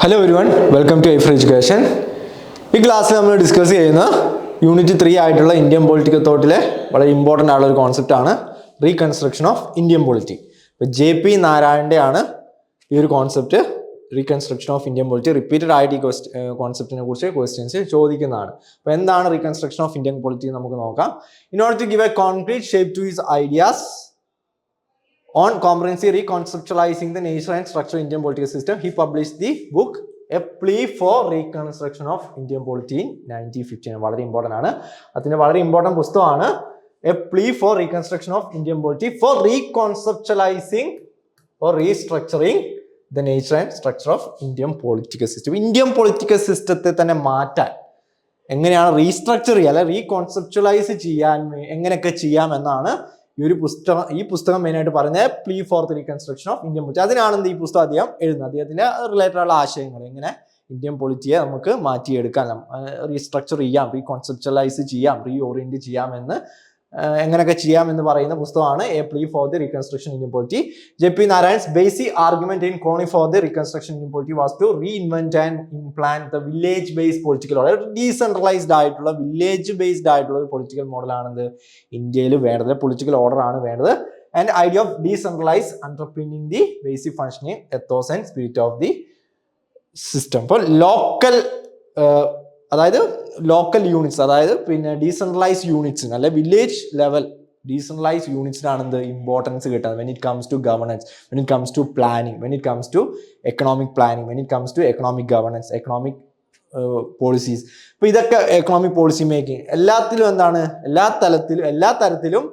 Hello everyone welcome to ഐഫർ education ഈ ക്ലാസ്സിൽ നമ്മൾ ഡിസ്കസ് ചെയ്യുന്ന യൂണിറ്റ് ത്രീ ആയിട്ടുള്ള ഇന്ത്യൻ പൊളിറ്റിക്കൽ തോട്ടിലെ വളരെ ഇമ്പോർട്ടന്റ് ആയിട്ടുള്ള ഒരു കോൺസെപ്റ്റാണ് റീകൺസ്ട്രക്ഷൻ ഓഫ് ഇന്ത്യൻ പൊളിറ്റി ഇപ്പോൾ ജെ പി നാരായണന്റെ ആണ് ഈ ഒരു concept reconstruction of Indian polity repeated ആയിട്ട് ഈ കോൺസെപ്റ്റിനെ കുറിച്ച് ക്വസ്റ്റ്യൻസ് ചോദിക്കുന്നതാണ്. അപ്പോൾ എന്താണ് റീകൺസ്ട്രക്ഷൻ ഓഫ് ഇന്ത്യൻ പൊളിറ്റി നമുക്ക് നോക്കാം. In order to give a concrete shape to his ideas On comprehensively reconceptualizing the nature and structure of Indian political system, he published the book A Plea for Reconstruction of Indian Polity in 1915. വളരെ important ആണ് അതിന്റെ വളരെ important പുസ്തകമാണ് a plea for reconstruction of Indian polity for reconceptualizing or restructuring the nature and structure of Indian political system Indian political സിസ്റ്റത്തെ തന്നെ മാറ്റാൻ എങ്ങനെയാണ് restructure ചെയ്യുക അല്ലെ റീകോൺസെപ്ച്വലൈസ് ചെയ്യാൻ എങ്ങനെയൊക്കെ ചെയ്യാം എന്നാണ് ഈ ഒരു പുസ്തകം ഈ പുസ്തകം മെയിനായിട്ട് പറയുന്നത് plea for the reconstruction of Indian polity അതിനാണ് ഈ പുസ്തകം അദ്ദേഹം എഴുതുന്നത്. അദ്ദേഹത്തിന്റെ റിലേറ്റഡ് ഉള്ള ആശയങ്ങൾ എങ്ങനെ ഇന്ത്യൻ പൊളിറ്റിയെ നമുക്ക് മാറ്റിയെടുക്കാം. റീസ്ട്രക്ചർ ചെയ്യാം റീകോൺസെപ്ച്വലൈസ് ചെയ്യാം റീ ചെയ്യാം എന്ന് എങ്ങനെയൊക്കെ ചെയ്യാം എന്ന് പറയുന്ന പുസ്തകമാണ് a plea for the reconstruction in polity J P Narayan's basic argument in കോണി for the reconstruction in was to reinvent and implant the village based political model decentralized ആയിട്ടുള്ള വില്ലേജ് ബേസ്ഡ് ആയിട്ടുള്ള ഒരു പൊളിറ്റിക്കൽ മോഡലാണെന്ത് ഇന്ത്യയിൽ വേണ്ടത് political order ആണ് വേണ്ടത്. And idea of decentralize underpinning the basic functioning ethos and spirit of the system ഇപ്പോൾ local അതായത് local units അതായത് പിന്നെ ഡീസെൻട്രലൈസ് യൂണിറ്റ്സിന് അല്ലെ വില്ലേജ് ലെവൽ ഡീസെൻട്രലൈസ് യൂണിറ്റ്സിനാണ് എന്ത് ഇമ്പോർട്ടൻസ് കിട്ടുന്നത് when it comes to governance when it comes to planning when it comes to economic planning when it comes to economic governance economic policies ഇപ്പൊ ഇതൊക്കെ economic policy making എല്ലാത്തിലും എന്താണ്? എല്ലാ തലത്തിലും എല്ലാ തരത്തിലും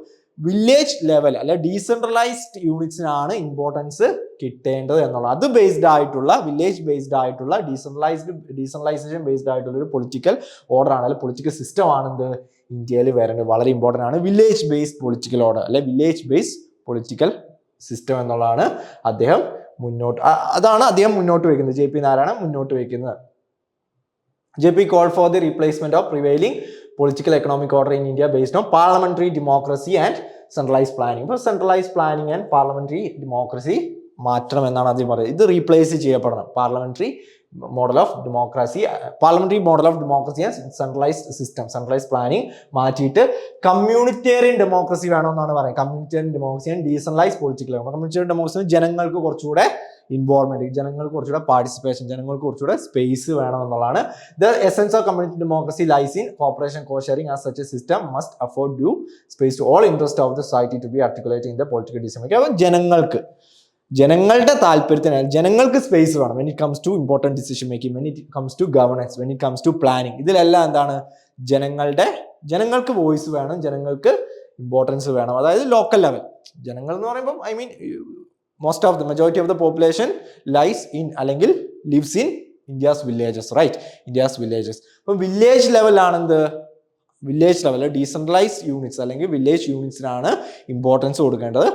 വില്ലേജ് ലെവൽ അല്ലെ ഡീസെൻട്രലൈസ്ഡ് യൂണിറ്റ്സിനാണ് ഇമ്പോർട്ടൻസ് കിട്ടേണ്ടത് എന്നുള്ളത്. അത് ബേസ്ഡ് ആയിട്ടുള്ള വില്ലേജ് ബേസ്ഡ് ആയിട്ടുള്ള ഡീസെൻട്രലൈസ്ഡ് ഡീസെൻട്രലൈസേഷൻ ബേസ്ഡ് ആയിട്ടുള്ള ഒരു പൊളിറ്റിക്കൽ ഓർഡർ ആണ്. അല്ലെ പൊളിറ്റിക്കൽ സിസ്റ്റം ആണെന്ത് ഇന്ത്യയിൽ വരേണ്ടത്. വളരെ ഇമ്പോർട്ടന്റ് ആണ്. വില്ലേജ് ബേസ്ഡ് പൊളിറ്റിക്കൽ ഓർഡർ അല്ലെ വില്ലേജ് ബേസ്ഡ് പൊളിറ്റിക്കൽ സിസ്റ്റം എന്നുള്ളതാണ് അദ്ദേഹം മുന്നോട്ട് അതാണ് അദ്ദേഹം മുന്നോട്ട് വയ്ക്കുന്നത്. ജെ പി നാരായണ മുന്നോട്ട് വയ്ക്കുന്നത്. J P call for the replacement of prevailing political economic order in India based on parliamentary democracy and centralize planning ഇപ്പോൾ centralize planning and parliamentary democracy മാറ്റണം എന്നാണ് ആദ്യം പറയുന്നത് ഇത് replace ചെയ്യപ്പെടണം. Parliamentary model of democracy parliamentary model of democracy and centralized system centralize planning മാറ്റിയിട്ട് communitarian democracy വേണമെന്നാണ് പറയുന്നത് communitarian democracy and decentralize political communitarian democracy ജനങ്ങൾക്ക് കുറച്ചുകൂടെ ഇൻവോൾവ്മെന്റ് ജനങ്ങൾക്ക് കുറച്ചുകൂടെ പാർട്ടിസിപ്പേഷൻ ജനങ്ങൾക്ക് കുറച്ചുകൂടെ സ്പേസ് വേണം എന്നുള്ളതാണ്. The essence of community democracy lies in cooperation co sharing as such system must afford due space to all interest of the society to be articulate in the political decision making അപ്പോൾ ജനങ്ങൾക്ക് ജനങ്ങളുടെ താല്പര്യത്തിന് ജനങ്ങൾക്ക് space വേണം. When it comes to important decision making when it comes to governance when it comes to planning ഇതിലെല്ലാം എന്താണ്? ജനങ്ങളുടെ ജനങ്ങൾക്ക് വോയിസ് വേണം ജനങ്ങൾക്ക് ഇമ്പോർട്ടൻസ് വേണം. അതായത് ലോക്കൽ ലെവൽ ജനങ്ങൾ എന്ന് പറയുമ്പം I mean most of the majority of the population lies in അല്ലെങ്കിൽ lives in India's villages right India's villages അപ്പം വില്ലേജ് ലെവലാണെന്ത് വില്ലേജ് ലെവൽ ഡീസെൻട്രലൈസ് യൂണിറ്റ്സ് അല്ലെങ്കിൽ വില്ലേജ് യൂണിറ്റ്സിനാണ് ഇമ്പോർട്ടൻസ് കൊടുക്കേണ്ടത്.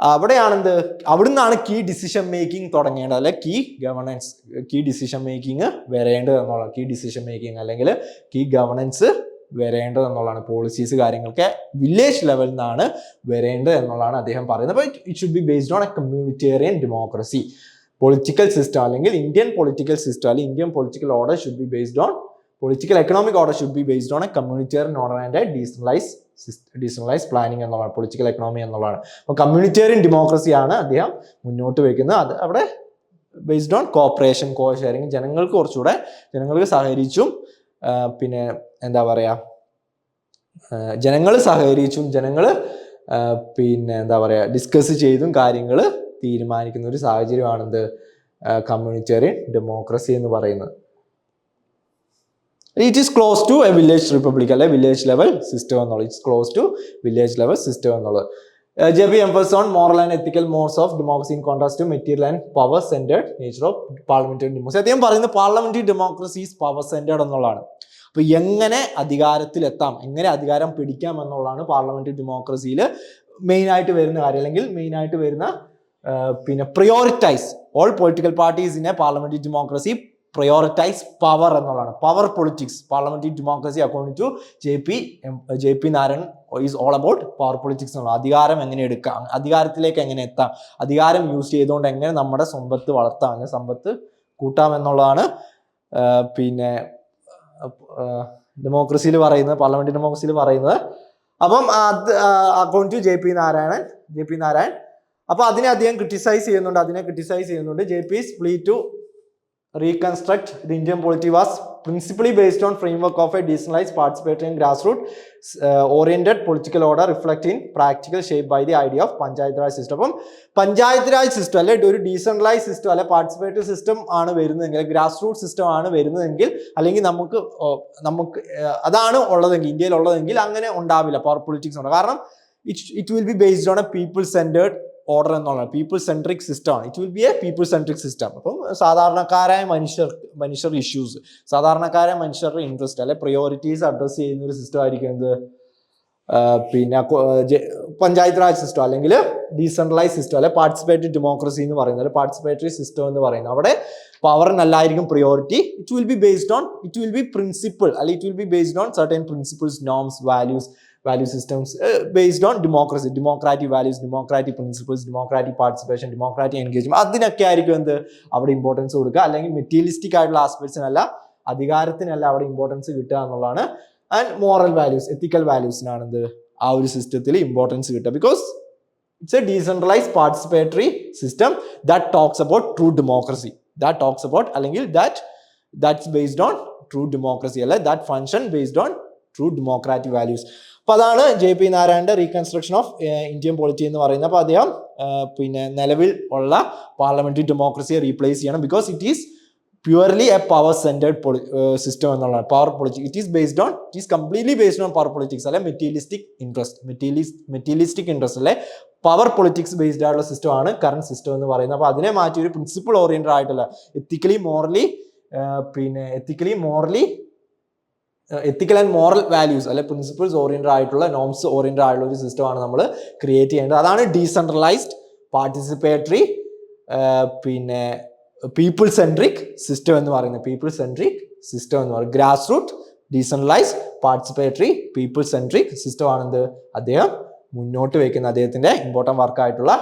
അവിടെയാണെന്ത്? അവിടുന്നാണ് കീ ഡിസിഷൻ മേക്കിംഗ് തുടങ്ങേണ്ടത് അല്ലെ? Key governance key decision making വരേണ്ടത് എന്നുള്ളത് കീ ഡിസിഷൻ മേക്കിംഗ് അല്ലെങ്കിൽ കീ ഗവർണൻസ് വരേണ്ടത് എന്നുള്ളതാണ്. പോളിസീസ് കാര്യങ്ങളൊക്കെ വില്ലേജ് ലെവലിൽ നിന്നാണ് വരേണ്ടത് എന്നുള്ളതാണ് അദ്ദേഹം പറയുന്നത്. അപ്പോൾ it should be based on a communitarian democracy political system അല്ലെങ്കിൽ ഇന്ത്യൻ പൊളിറ്റിക്കൽ സിസ്റ്റം അല്ലെങ്കിൽ Indian political order should be based on political economic order should be based on a communitarian order and decentralize decentralize planning എന്നുള്ളതാണ് political economy എന്നുള്ളതാണ്. അപ്പോൾ communitarian ഡെമോക്രസിയാണ് അദ്ദേഹം മുന്നോട്ട് വയ്ക്കുന്നത് അത് അവിടെ based on cooperation co sharing ജനങ്ങൾക്ക് കുറച്ചുകൂടെ ജനങ്ങൾക്ക് സഹകരിച്ചും പിന്നെ എന്താ പറയുക ജനങ്ങൾ സഹകരിച്ചും ജനങ്ങൾ പിന്നെ എന്താ പറയുക ഡിസ്കസ് ചെയ്തും കാര്യങ്ങൾ തീരുമാനിക്കുന്ന ഒരു സാഹചര്യമാണെന്ത് കമ്മ്യൂണിറ്റേറിയൻ ഡെമോക്രസി എന്ന് പറയുന്നത്. It is close to a village republic അല്ലെ വില്ലേജ് ലെവൽ സിസ്റ്റം എന്നുള്ളത്. It's close to village level system എന്നുള്ളത്. J B emphasis on moral and ethical modes of democracy in contrast to material and power centred nature of parliamentary democracy അദ്ദേഹം പറയുന്നത് parliamentary democracy power centred എന്നുള്ളതാണ്. അപ്പൊ എങ്ങനെ അധികാരത്തിലെത്താം? എങ്ങനെ അധികാരം പിടിക്കാം എന്നുള്ളതാണ് പാർലമെന്ററി ഡെമോക്രസിയിൽ മെയിൻ ആയിട്ട് വരുന്ന കാര്യം. അല്ലെങ്കിൽ മെയിൻ ആയിട്ട് വരുന്ന പിന്നെ prioritize all political parties in a parliamentary democracy prioritize power എന്നുള്ളതാണ് power politics parliamentary democracy according to J P J P Narayan is all about power politics എന്നുള്ള അധികാരം എങ്ങനെ എടുക്കാം? അധികാരത്തിലേക്ക് എങ്ങനെ എത്താം? അധികാരം യൂസ് ചെയ്തുകൊണ്ട് എങ്ങനെ നമ്മുടെ സമ്പത്ത് വളർത്താം? അല്ലെങ്കിൽ സമ്പത്ത് കൂട്ടാം എന്നുള്ളതാണ് പിന്നെ ഡെമോക്രസിയിൽ പറയുന്നത് പാർലമെന്റ് ഡെമോക്രസിയിൽ പറയുന്നത്. അപ്പം അത് account to J P Narayanan J P Narayan അപ്പൊ അതിനെ അദ്ദേഹം ക്രിട്ടിസൈസ് ചെയ്യുന്നുണ്ട് അതിനെ ക്രിട്ടിസൈസ് ചെയ്യുന്നുണ്ട്. J P to reconstruct the Indian polity was principally based on framework of a decentralized participatory and grassroots uh, oriented political order in practical shape by the idea Panchayat Raj system അപ്പം panchayat Raj system അല്ലെ ഒരു decentralise system അല്ലെ participatory system ആണ് വരുന്നതെങ്കിൽ grass root system ആണ് വരുന്നതെങ്കിൽ അല്ലെങ്കിൽ നമുക്ക് നമുക്ക് അതാണ് ഉള്ളതെങ്കിൽ ഇന്ത്യയിൽ ഉള്ളതെങ്കിൽ അങ്ങനെ ഉണ്ടാവില്ല പവർ പൊളിറ്റിക്സ് ഉണ്ട് കാരണം it it will be based on a people centred order എന്നുള്ളത് പീപ്പിൾ സെൻട്രിക് സിസ്റ്റം ആണ്. It will be a people centric system അപ്പം സാധാരണക്കാരായ മനുഷ്യർ മനുഷ്യർ ഇഷ്യൂസ് സാധാരണക്കാരായ മനുഷ്യരുടെ ഇൻട്രസ്റ്റ് അല്ലെ പ്രയോറിറ്റീസ് അഡ്രസ് ചെയ്യുന്ന ഒരു സിസ്റ്റം ആയിരിക്കും എന്ത്? പിന്നെ പഞ്ചായത്ത് രാജ് സിസ്റ്റം അല്ലെങ്കിൽ ഡീസെൻട്രലൈസ് സിസ്റ്റം അല്ലെ പാർട്ടിസിപ്പേറ്ററി ഡെമോക്രസി എന്ന് പറയുന്നത് അല്ലെ പാർട്ടിസിപ്പേറ്ററി സിസ്റ്റം എന്ന് പറയുന്നത്. അവിടെ പവറിനല്ലായിരിക്കും priority it will be based on it will be principle അല്ലെങ്കിൽ it will be based on certain principles norms values value systems based on democracy democratic values democratic principles democratic participation democratic engagement അതിനൊക്കെ ആയിരിക്കും എന്ത്? അവിടെ importance കൊടുക്കുക. അല്ലെങ്കിൽ materialistic ആയിട്ടുള്ള ആസ്പെക്ട്സിനല്ല അധികാരത്തിനല്ല അവിടെ importance കിട്ടുക എന്നുള്ളതാണ്. ആൻഡ് മോറൽ വാല്യൂസ് എത്തിക്കൽ വാല്യൂസിനാണ് എന്ത്? ആ ഒരു സിസ്റ്റത്തിൽ ഇമ്പോർട്ടൻസ് കിട്ടുക. Because it's a decentralise participatory system that talks about true democracy that talks about അല്ലെങ്കിൽ that that's based on true democracy അല്ലെ? That function based on true democratic values അപ്പൊ അതാണ് ജെ പി നാരായണന്റെ റീകൺസ്ട്രക്ഷൻ ഓഫ് ഇന്ത്യൻ പോളിറ്റി എന്ന് പറയുന്നത്. അപ്പൊ അദ്ദേഹം പിന്നെ നിലവിൽ ഉള്ള പാർലമെന്ററി ഡെമോക്രസിയെ റീപ്ലേസ് ചെയ്യണം. Because it is purely a power centred system എന്നുള്ളതാണ്. Power politics it is based on it is completely based on power politics അല്ലെ? Materialistic interest materialist materialistic interest അല്ലെ? പവർ പൊളിറ്റിക്സ് ബേസ്ഡ് ആയിട്ടുള്ള system ആണ് current system എന്ന് പറയുന്നത്. അപ്പോൾ അതിനെ മാറ്റി ഒരു പ്രിൻസിപ്പിൾ ഓറിയന്റഡ് ആയിട്ടുള്ള എത്തിക്കലി മോറലി പിന്നെ ethically morally ethical and moral values അല്ലെ പ്രിൻസിപ്പിൾസ് ഓറിയന്റഡ് ആയിട്ടുള്ള നോംസ് ഓറിയന്റഡ് ആയിട്ടുള്ള ഒരു സിസ്റ്റമാണ് നമ്മൾ ക്രിയേറ്റ് ചെയ്യേണ്ടത്. അതാണ് ഡീസെൻട്രലൈസ്ഡ് പാർട്ടിസിപ്പേറ്ററി പിന്നെ പീപ്പിൾ സെൻട്രിക് സിസ്റ്റം എന്ന് പറയുന്നത്. പീപ്പിൾ സെൻട്രിക് സിസ്റ്റം എന്ന് പറയുന്നത്. Grass root decentralise participatory people centric system ആണെന്ത്? അദ്ദേഹം മുന്നോട്ട് വയ്ക്കുന്ന അദ്ദേഹത്തിന്റെ important വർക്കായിട്ടുള്ള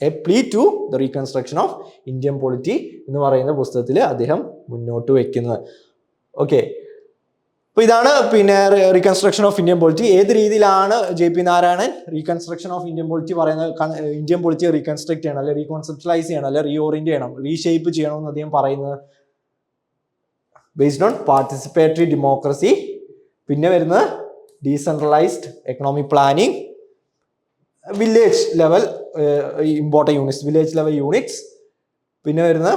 a plea to the reconstruction of Indian polity എന്ന് പറയുന്ന പുസ്തകത്തിൽ അദ്ദേഹം മുന്നോട്ട് വയ്ക്കുന്നത് ഓക്കെ അപ്പൊ ഇതാണ് പിന്നെ റീകൺസ്ട്രക്ഷൻ ഓഫ് ഇന്ത്യൻ പോളിറ്റി ഏത് രീതിയിലാണ് J P Narayanan reconstruction of Indian polity പറയുന്നത്? ഇന്ത്യൻ പോളിറ്റി റീകൺസ്ട്രക്ട് ചെയ്യണം അല്ലെ റീകോൺസെപ്റ്റലൈസ് ചെയ്യണം അല്ലെ റീഓറിയന്റ് ചെയ്യണം റീഷേപ്പ് ചെയ്യണം എന്ന് അദ്ദേഹം പറയുന്നത്. ബേസ്ഡ് ഓൺ പാർട്ടിസിപ്പേറ്ററി ഡെമോക്രസി പിന്നെ വരുന്നത് decentralised economic planning village level important units village level units പിന്നെ വരുന്ന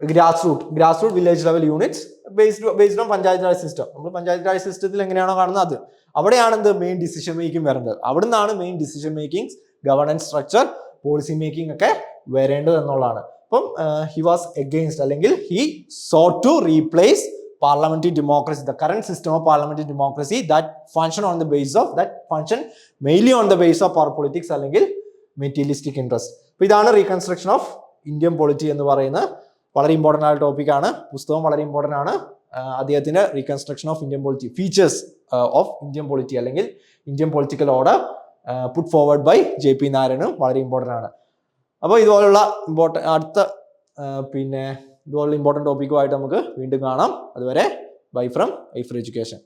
grass root grass root village level units based based on panchayat raj system നമ്മൾ പഞ്ചായത്ത് രാജ് സിസ്റ്റത്തിൽ എങ്ങനെയാണോ കാണുന്നത്? അത്. അവിടെയാണ് എന്ത്? മെയിൻ ഡിസിഷൻ മേക്കിംഗ് വരുന്നത്. അവിടെ നിന്നാണ് main decision making governance structure policy making ഒക്കെ വരേണ്ടത് എന്നുള്ളതാണ്. അപ്പം ഹി വാസ് എഗെയിൻസ്റ്റ് അല്ലെങ്കിൽ he saw to replace parliamentary democracy the current system of parliamentary democracy that function on the base of that function mainly on the base of power politics അല്ലെങ്കിൽ materialistic interest അപ്പോൾ ഇതാണ് reconstruction of Indian polity എന്ന് പറയുന്നത് വളരെ important ആയ ടോപ്പിക്കാണ് പുസ്തകം വളരെ ഇമ്പോർട്ടന്റ് ആണ്. അദ്ദേഹത്തിന്റെ reconstruction of Indian polity features of Indian polity അല്ലെങ്കിൽ Indian political order put forward by J P നാരായണും വളരെ ഇമ്പോർട്ടന്റ് ആണ്. അപ്പോൾ ഇതുപോലുള്ള ഇമ്പോർട്ട അടുത്ത പിന്നെ ഇതുപോലുള്ള ഇമ്പോർട്ടന്റ് ടോപ്പിക്കുമായിട്ട് നമുക്ക് വീണ്ടും കാണാം. അതുവരെ bye from I for education